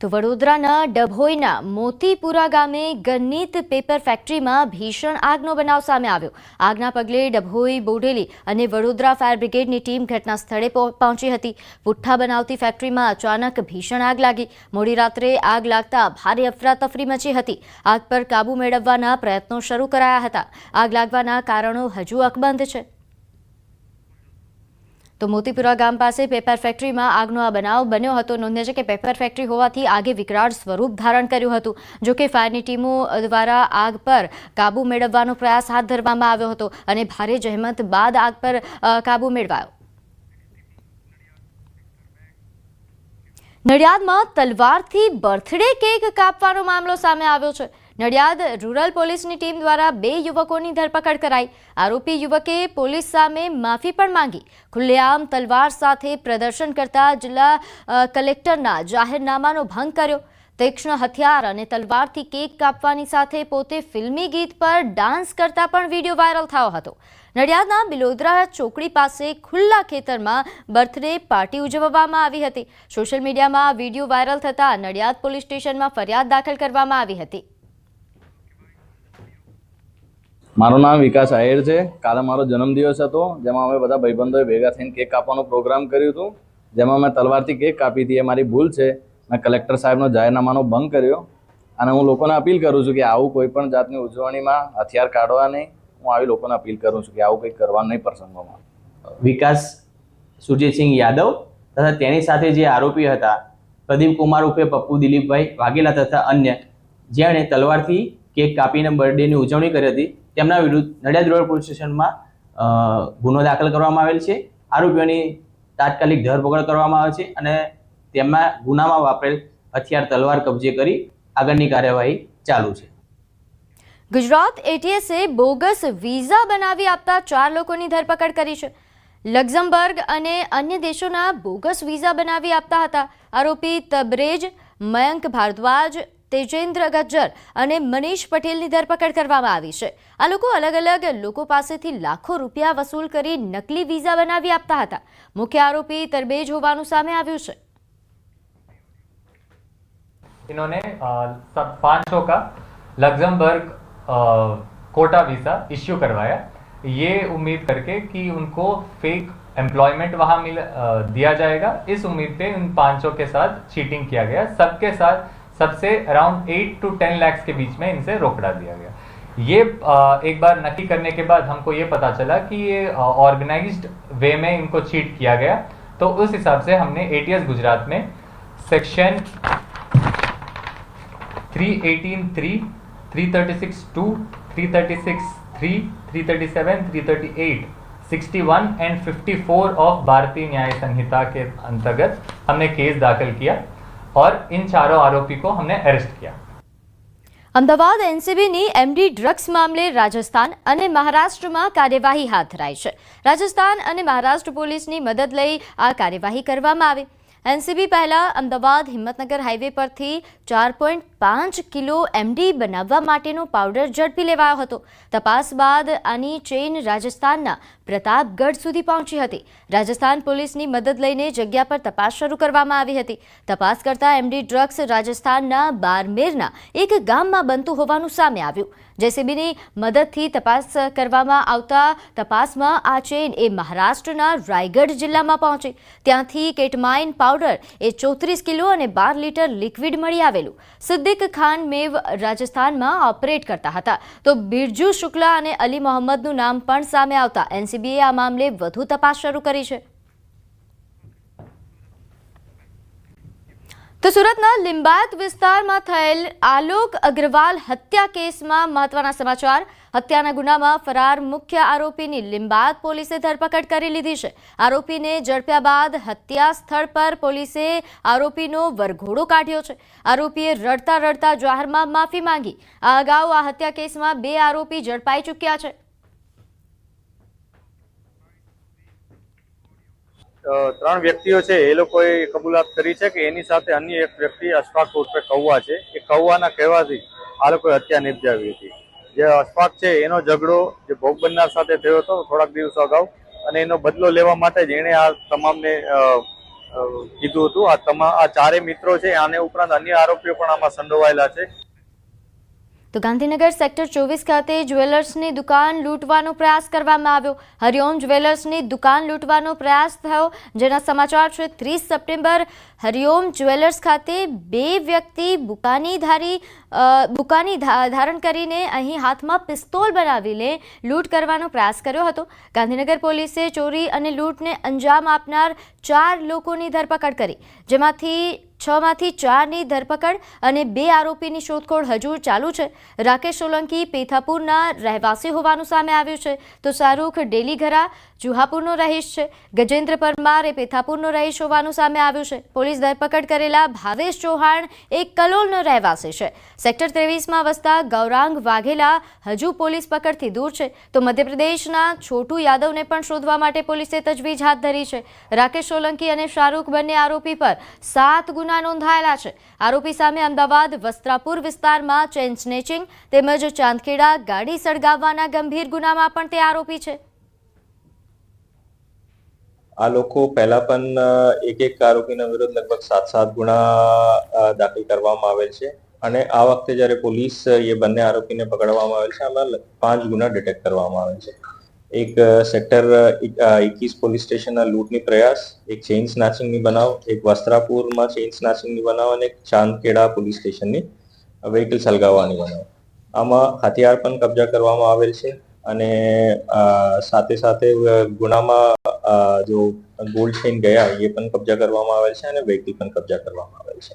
તો વડોદરાના ડભોઈના મોતીપુરા ગામે ગણિત પેપર ફેક્ટરીમાં ભીષણ આગનો બનાવ સામે આવ્યો. આગના પગલે ડભોઈ, બોડેલી અને વડોદરા ફાયર બ્રિગેડની ટીમ ઘટના સ્થળે પહો- પહોંચી હતી. પુઠ્ઠા બનાવતી ફેક્ટરીમાં અચાનક ભીષણ આગ લાગી. મોડી રાત્રે આગ લાગતા ભારે અફરાતફરી મચી હતી. આગ પર કાબૂ મેળવવાના પ્રયત્નો શરૂ કરાયા હતા. આગ લાગવાના કારણો હજુ અકબંધ છે. તો મોતીપુરા ગામ પાસે પેપર ફેક્ટરીમાં આગનો આ બનાવ બન્યો હતો. નોંધ્ય છે કે પેપર ફેક્ટરી હોવાથી આગે વિકરાળ સ્વરૂપ ધારણ કર્યું હતું. જો કે ફાયરની ટીમો દ્વારા આગ પર કાબૂ મેળવવાનો પ્રયાસ હાથ ધરવામાં આવ્યો હતો અને ભારે જહેમત બાદ આગ પર કાબૂ મેળવાયો. નડિયાદમાં તલવારથી બર્થડે કેક કાપવાનો મામલો સામે આવ્યો છે. નડિયાદ રૂરલ પોલીસની ટીમ દ્વારા બે યુવકોની ધરપકડ કરાઈ. આરોપી યુવકે પોલીસ સામે માફી પણ માંગી. ખુલ્લેઆમ તલવાર સાથે પ્રદર્શન કરતા જિલ્લા કલેક્ટરના જાહેરનામાનો ભંગ કર્યો. તીક્ષ્ણ હથિયાર અને તલવારથી કેક કાપવાની સાથે પોતે ફિલ્મી ગીત પર ડાન્સ કરતા પણ વીડિયો વાયરલ થયો હતો. નડિયાદના બિલોદરા ચોકડી પાસે ખુલ્લા ખેતરમાં બર્થડે પાર્ટી ઉજવવામાં આવી હતી. સોશિયલ મીડિયામાં વીડિયો વાયરલ થતાં નડિયાદ પોલીસ સ્ટેશનમાં ફરિયાદ દાખલ કરવામાં આવી હતી. મારું નામ વિકાસ આહિર છે. કાલે મારો જન્મદિવસ હતો, જેમાં અમે બધા ભાઈબંધોએ ભેગા થઈને કેક કાપવાનો પ્રોગ્રામ કર્યું હતું. જેમાં મેં તલવારથી કેક કાપી હતી, એ મારી ભૂલ છે. મેં કલેક્ટર સાહેબનો જાહેરનામાનો ભંગ કર્યો. અને હું લોકોને અપીલ કરું છું કે આવું કોઈ પણ જાતની ઉજવણીમાં હથિયાર કાઢવા નહીં. હું આવી લોકોને અપીલ કરું છું કે આવું કંઈક કરવાનું નહીં પ્રસંગોમાં. વિકાસ સુરજીતસિંહ યાદવ તથા તેની સાથે જે આરોપી હતા, પ્રદીપ કુમાર ઉર્ફે પપ્પુ દિલીપભાઈ વાઘેલા તથા અન્ય, જેણે તલવારથી કેક કાપીને બર્થડેની ઉજવણી કરી હતી. તેમના વિરુદ્ધ નડિયાદ રોડ પોલીસ સ્ટેશનમાં ગુનો દાખલ કરવામાં આવેલ છે. આરોપીઓની તાત્કાલિક ધરપકડ કરવામાં આવે છે અને તેમાં ગુનામાં વાપરેલ હથિયાર, તલવાર કબજે કરી આગળની કાર્યવાહી ચાલુ છે. ગુજરાત એટીએસે બોગસ વિઝા બનાવી આપતા ચાર લોકોની ધરપકડ કરી છે. લક્ઝમબર્ગ અને અન્ય દેશોના બોગસ વિઝા બનાવી આપતા હતા. આરોપી તબરેજ, મયંક ભારદ્વાજ તેજેન્દ્ર ગજ્જર અને મનીષ પટેલની ધરપકડ કરવામાં આવી છે આ લોકો અલગ અલગ લોકો પાસેથી લાખો રૂપિયા વસૂલ કરી નકલી વિઝા બનાવી આપતા હતા મુખ્ય આરોપી તરબેજ હોવાનું સામે આવ્યું છે इन्होंने अ, सब पाँच सौ का लग्जमबर्ग कोटा वीज़ा इश्यू करवाया ये उम्मीद करके कि उनको फेक एम्प्लॉयमेंट वहाँ मिल अ, दिया जाएगा इस उम्मीद पे उन 500 के साथ चीटिंग किया गया सबके साथ सबसे around eight two ten lakhs के बीच में इनसे रोकड़ा दिया गया। ये एक बार नक्की करने के बाद हमको ये पता चला कि ये ऑर्गेनाइज्ड वे में इनको चीट किया गया। तो उस हिसाब से हमने एटीएस गुजरात में सेक्शन 318 3 336 2 336 3 337 338 61 एंड 54 ऑफ़ भारतीय न्याय संहिता के अंतर्गत हमने केस दाखिल किया। और इन चारों आरोपी को हमने अरेस्ट किया અમદાવાદ એનસીબીની એમડી ડ્રગ્સ મામલે રાજસ્થાન અને મહારાષ્ટ્રમાં કાર્યવાહી હાથ ધરાઈ છે રાજસ્થાન અને મહારાષ્ટ્ર પોલીસની મદદ લઈ આ કાર્યવાહી કરવામાં આવી એનસીબી પહેલા અમદાવાદ હિંમતનગર હાઈવે પરથી ચાર પોઈન્ટ પાંચ કિલો એમડી બનાવવા માટેનો પાવડર ઝડપી લેવાયો હતો. તપાસ બાદ આની ચેઇન રાજસ્થાનના પ્રતાપગઢ સુધી પહોંચી હતી. રાજસ્થાન પોલીસની મદદ લઈને જગ્યા પર તપાસ શરૂ કરવામાં આવી હતી. તપાસ કરતા એમડી ડ્રગ્સ રાજસ્થાનના બારમેરના એક ગામમાં બનતું હોવાનું સામે આવ્યું. જેસીબીની મદદથી તપાસ કરવામાં આવતા તપાસમાં આ ચેન એ મહારાષ્ટ્રના રાયગઢ જિલ્લામાં પહોંચી. ત્યાંથી કેટમાઇન પાવડર એ ચોત્રીસ કિલો અને બાર લીટર લિક્વિડ મળી આવેલું. સિદ્દીક ખાન મેવ રાજસ્થાનમાં ઓપરેટ કરતા હતા. તો બિરજુ શુક્લા અને અલી મોહમ્મદનું નામ પણ સામે આવતા. એનસીબીએ આ મામલે વધુ તપાસ શરૂ કરી છે. તો સુરતના લિંબાયત વિસ્તારમાં થયેલ આલોક અગ્રવાલ હત્યા કેસમાં મહત્વના સમાચાર. હત્યાના ગુનામાં ફરાર મુખ્ય આરોપીની લિંબાયત પોલીસે ધરપકડ કરી લીધી છે. આરોપીને ઝડપ્યા બાદ હત્યા સ્થળ પર પોલીસે આરોપીનો વરઘોડો કાઢ્યો છે. આરોપીએ રડતા રડતા જાહેરમાં માફી માંગી. આ અગાઉ આ હત્યા કેસમાં બે આરોપી ઝડપાઈ ચૂક્યા છે. ત્રણ વ્યક્તિઓ છે, એ લોકોએ કબૂલાત કરી છે કે એની સાથે અન્ય એક વ્યક્તિ અશફાક ઉર્ફે કૌવા છે. એ કૌવાના કહેવાથી આ લોકોએ હત્યા નિપજાવી હતી. જે અશફાક છે, એનો ઝઘડો જે ભોગ બનનાર સાથે થયો હતો થોડાક દિવસો અગાઉ અને એનો બદલો લેવા માટે જ એણે આ તમામને કીધું હતું. આ તમામ આ ચારે મિત્રો છે, આને ઉપરાંત અન્ય આરોપીઓ પણ આમાં સંડોવાયેલા છે. તો ગાંધીનગર સેક્ટર ચોવીસ ખાતે જ્વેલર્સની દુકાન લૂંટવાનો પ્રયાસ કરવામાં આવ્યો. હરિઓમ જ્વેલર્સની દુકાન લૂંટવાનો પ્રયાસ થયો, જેના સમાચાર છે, ત્રીસ સપ્ટેમ્બર હરિઓમ જ્વેલર્સ ખાતે બે વ્યક્તિ બુકાની ધારી બુકાની ધારણ કરીને અહીં હાથમાં પિસ્તોલ બનાવીને લૂંટ કરવાનો પ્રયાસ કર્યો હતો. ગાંધીનગર પોલીસે ચોરી અને લૂંટને અંજામ આપનાર ચાર લોકોની ધરપકડ કરી, જેમાંથી છમાંથી ચારની ધરપકડ અને બે આરોપીની શોધખોળ હજુ ચાલુ છે. રાકેશ સોલંકી પેથાપુરના રહેવાસી હોવાનું સામે આવ્યું છે. તો શાહરૂખ ડેલીઘરા જુહાપુરનો રહીશ છે. ગજેન્દ્ર પરમાર એ પેથાપુરનો રહીશ હોવાનું સામે આવ્યું છે. પોલીસ ધરપકડ કરેલા ભાવેશ ચૌહાણ એક કલોલનો રહેવાસી છે. સેક્ટર ત્રેવીસમાં વસતા ગૌરાંગ વાઘેલા હજુ પોલીસ પકડથી દૂર છે. તો મધ્યપ્રદેશના છોટુ યાદવને પણ શોધવા માટે પોલીસે તજવીજ હાથ ધરી છે. રાકેશ સોલંકી અને શાહરૂખ બંને આરોપી પર સાત ગુના નોંધાયેલા છે. આરોપી સામે અમદાવાદ, વસ્ત્રાપુર વિસ્તારમાં ચેન સ્નેચિંગ તેમજ ચાંદખેડા ગાડી સળગાવવાના ગંભીર ગુનામાં પણ તે આરોપી છે. આ લોકો પહેલા પણ એક એક આરોપીના વિરુદ્ધ લગભગ સાત સાત ગુના દાખલ કરવામાં આવેલ છે અને આ વખતે જ્યારે પોલીસ એ બંને આરોપીને પકડવામાં આવેલ છે, આમાં પાંચ ગુના ડિટેક્ટ કરવામાં આવેલ છે. એક સેક્ટર એકવીસ પોલીસ સ્ટેશનના લૂંટની પ્રયાસ, એક ચેઇન સ્નાચિંગની બનાવ, એક વસ્ત્રાપુરમાં ચેઇન સ્નાચિંગની બનાવ અને એક ચાંદકેડા પોલીસ સ્ટેશનની વેહિકલ સળગાવવાની બનાવ. આમાં હથિયાર પણ કબજા કરવામાં આવેલ છે અને સાથે સાથે ગુનામાં જો ગોલ્ડ ચેઇન ગયા, એ પણ કબજા કરવામાં આવેલ છે અને વેહિકલ પણ કબજા કરવામાં આવેલ છે.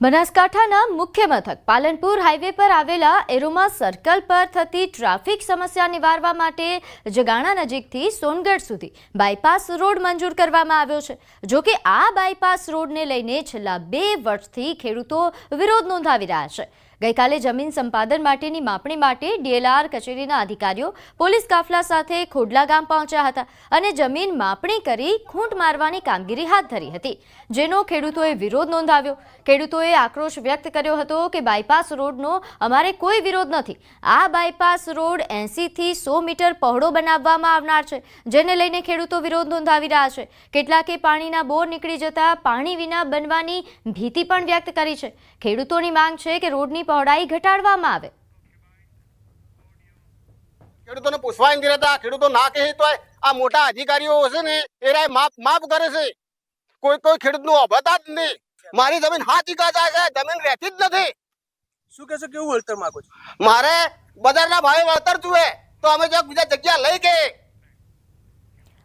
બનાસકાંઠાના મુખ્ય મથક પાલનપુર હાઈવે પર આવેલા એરોમા સર્કલ પર થતી ટ્રાફિક સમસ્યા નિવારવા માટે જગાણા નજીકથી સોનગઢ સુધી બાયપાસ રોડ મંજૂર કરવામાં આવ્યો છે. જો કે આ બાયપાસ રોડને લઈને છેલ્લા બે વર્ષથી ખેડૂતો વિરોધ નોંધાવી રહ્યા છે. ગઈકાલે જમીન સંપાદન માટેની માપણી માટે ડીએલઆર કચેરીના અધિકારીઓ પોલીસ કાફલા સાથે ખોડલા ગામ પહોંચ્યા હતા અને જમીન માપણી કરી ખૂંટ મારવાની કામગીરી હાથ ધરી હતી. જેનો ખેડૂતોએ વિરોધ નોંધાવ્યો. ખેડૂતોએ આક્રોશ વ્યક્ત કર્યો હતો કે બાયપાસ રોડનો અમારે કોઈ વિરોધ નથી. આ બાયપાસ રોડ એંસીથી સો મીટર પહોળો બનાવવામાં આવનાર છે, જેને લઈને ખેડૂતો વિરોધ નોંધાવી રહ્યા છે. કેટલાકે પાણીના બોર નીકળી જતા પાણી વિના બનવાની ભીતિ પણ વ્યક્ત કરી છે. ખેડૂતોની માંગ છે કે રોડની પહોળાઈ ઘટાડવામાં આવે. ખેડૂતોને પૂછવા નથી રહેતા ખેડૂતો ના કહે તો આ મોટા અધિકારીઓ છે ને એ રાય માફ માફ કરે છે. કોઈ કોઈ ખેડૂતનું અભતા જ નહીં. મારી જમીન હાથી વીઘા જાય છે જમીન રહેતી જ નથી. શું કહેશો કેવું વળતર માંગો છો? મારે બજારના ભાવે વળતર જુએ તો અમે જ્યાં બીજા જગ્યા લઈ ગયે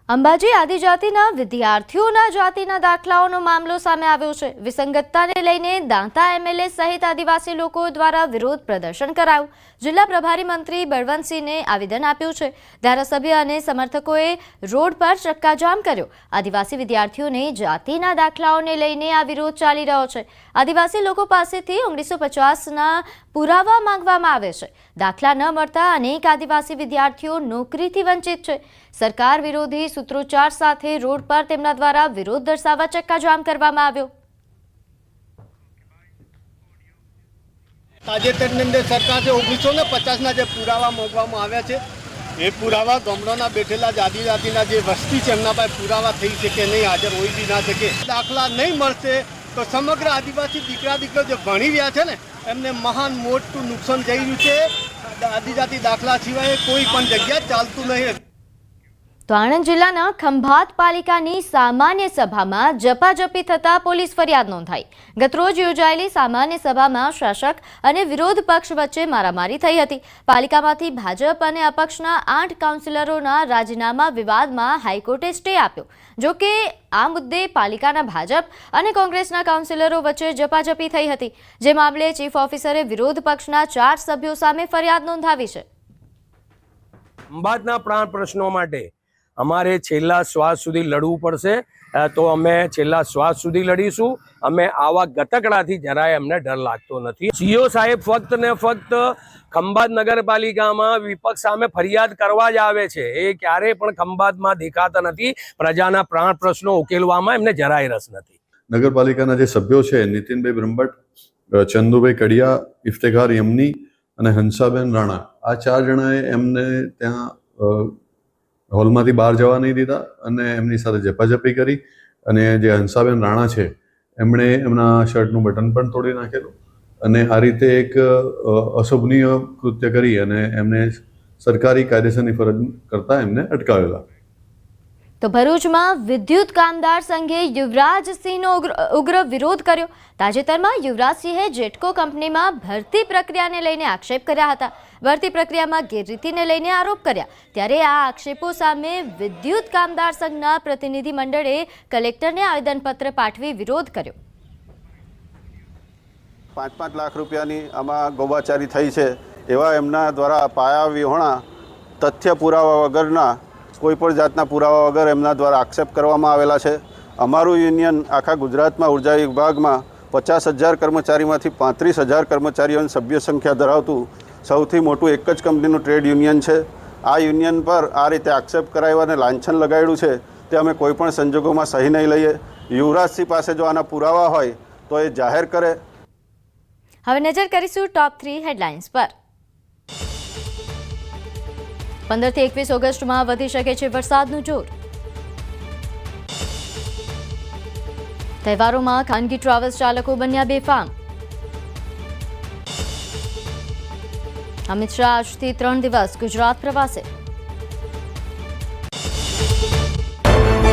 અંબાજી આદિજાતિના વિદ્યાર્થીઓના જાતિના દાખલાઓનો મામલો સામે આવ્યો છે. વિસંગતતાને લઈને દાંતા એમએલએ સહિત આદિવાસી લોકો દ્વારા વિરોધ પ્રદર્શન કરાયું. જિલ્લા પ્રભારી મંત્રી બળવંતસિંહને આવેદન આપ્યું છે. ધારાસભ્ય અને સમર્થકોએ રોડ પર ચક્કાજામ કર્યો. આદિવાસી વિદ્યાર્થીઓને જાતિના દાખલાઓને લઈને આ વિરોધ ચાલી રહ્યો છે. આદિવાસી લોકો પાસેથી ઓગણીસો પચાસના પુરાવા માંગવામાં આવે છે. દાખલા ન મળતા અનેક આદિવાસી વિદ્યાર્થીઓ નોકરીથી વંચિત છે. સરકાર વિરોધી સૂત્રોચ્ચાર સાથે રોડ પર તેમના દ્વારા વિરોધ દર્શાવવા ચક્કાજામ કરવામાં આવ્યો. તાજેતરની અંદર સરકારે ઓગણીસો ને પચાસના જે પુરાવા માંગવામાં આવ્યા છે, એ પુરાવા ગામડાના બેઠેલા જ આદિજાતિના જે વસ્તી છે, એમના પાસે પુરાવા થઈ શકે નહીં, હાજર હોઈ બી ના શકે. દાખલા નહીં મળશે તો સમગ્ર આદિવાસી દીકરા દીકરા જે ભણી રહ્યા છે ને, એમને મહાન મોટું નુકસાન થઈ રહ્યું છે. આદિજાતિ દાખલા સિવાય કોઈ પણ જગ્યા ચાલતું નહીં. તો આણંદ જિલ્લાના ખંભાત પાલિકાની સામાન્ય સભામાં જપાજપી થતા પોલીસ ફરિયાદ નોંધાઈ. ગતરોજ યોજાયેલી સામાન્ય સભામાં શાસક અને વિરોધ પક્ષ વચ્ચે મારામારી થઈ હતી. પાલિકામાંથી ભાજપ અને અપક્ષના આઠ કાઉન્સિલરોના રાજીનામા વિવાદમાં હાઈકોર્ટે સ્ટે આપ્યો. જો કે, આ મુદ્દે પાલિકાના ભાજપ અને કોંગ્રેસના કાઉન્સિલરો વચ્ચે જપાજપી થઈ હતી, જે મામલે ચીફ ઓફિસરે વિરોધ પક્ષના ચાર સભ્યો સામે ફરિયાદ નોંધાવી છે. અંબાદના પ્રાણ પ્રશ્નો માટે અમારે છેલ્લા શ્વાસ સુધી લડવું પડશે. તો અમે છેલ્લા શ્વાસ સુધી લડીશું. અમે આવા ગતકડાથી જરાય અમને ડર લાગતો નથી. સીઓ સાહેબ ફક્ત ને ફક્ત ખંભાત નગરપાલિકામાં વિપક્ષ સામે ફરિયાદ કરવા જ આવે છે. એ ક્યારેય પણ ખંભાતમાં દેખાતા નથી. પ્રજાના પ્રાણ પ્રશ્નો ઉકેલવામાં એમને જરાય રસ નથી. નગરપાલિકાના જે સભ્યો છે, નીતિનભાઈ બ્રહ્મભટ્ટ ચંદુભાઈ કડિયા, ઇફ્તેખાર યમની અને હંસાબેન રાણા, આ ચાર જણાએ એમને ત્યાં હોલમાંથી બહાર જવા નહીં દીધા અને એમની સાથે ઝપાઝપી કરી અને જે હંસાબેન રાણા છે, એમણે એમના શર્ટનું બટન પણ તોડી નાખેલું અને આ રીતે એક અશોભનીય કૃત્ય કરી અને એમને સરકારી કાયદેસરની ફરજ કરતા એમને અટકાવેલા. તો ભરૂચમાં વિદ્યુત કામદાર સંઘે યુવરાજસિંહનો ઉગ્ર વિરોધ કર્યો. તાજેતરમાં યુવરાજસિંહે જેટકો કંપનીમાં ભરતી પ્રક્રિયાને લઈને આક્ષેપ કર્યા હતા. ભરતી પ્રક્રિયામાં ગેરરીતિને લઈને આરોપ કર્યા. ત્યારે આ આક્ષેપો સામે વિદ્યુત કામદાર સંઘના પ્રતિનિધિ મંડળે કલેક્ટરને આવેદનપત્ર પાઠવી વિરોધ કર્યો. પાંચ પાંચ લાખ રૂપિયાની આમાં ગૌબાચારી થઈ છે. એવા એમના દ્વારા પાયા વિહોણા તથ્ય પુરાવા વગરના કોઈ પણ જાતના પુરાવા વગર એમના દ્વારા આક્ષેપ કરવામાં આવેલા છે. અમારું યુનિયન આખા ગુજરાતમાં ઊર્જા વિભાગમાં પચાસ હજાર કર્મચારીમાંથી પાંત્રીસ હજાર કર્મચારીઓની સભ્ય સંખ્યા ધરાવતું સૌથી મોટું એક જ કંપનીનું ટ્રેડ યુનિયન છે. આ યુનિયન પર આ રીતે આક્ષેપ કરાયો અને લાંછન લગાડ્યું છે તે અમે કોઈપણ સંજોગોમાં સહી નહીં લઈએ. યુવરાજસિંહ પાસે જો આના પુરાવા હોય તો એ જાહેર કરે. હવે નજર કરીશું ટોપ થ્રી હેડલાઇન્સ પર. પંદરથી એકવીસ ઓગસ્ટમાં વધી શકે છે વરસાદનું જોર. તહેવારોમાં ખાનગી ટ્રાવેલ્સ ચાલકો બન્યા બેફામ. અમિત શાહ આજથી ત્રણ દિવસ ગુજરાત પ્રવાસે.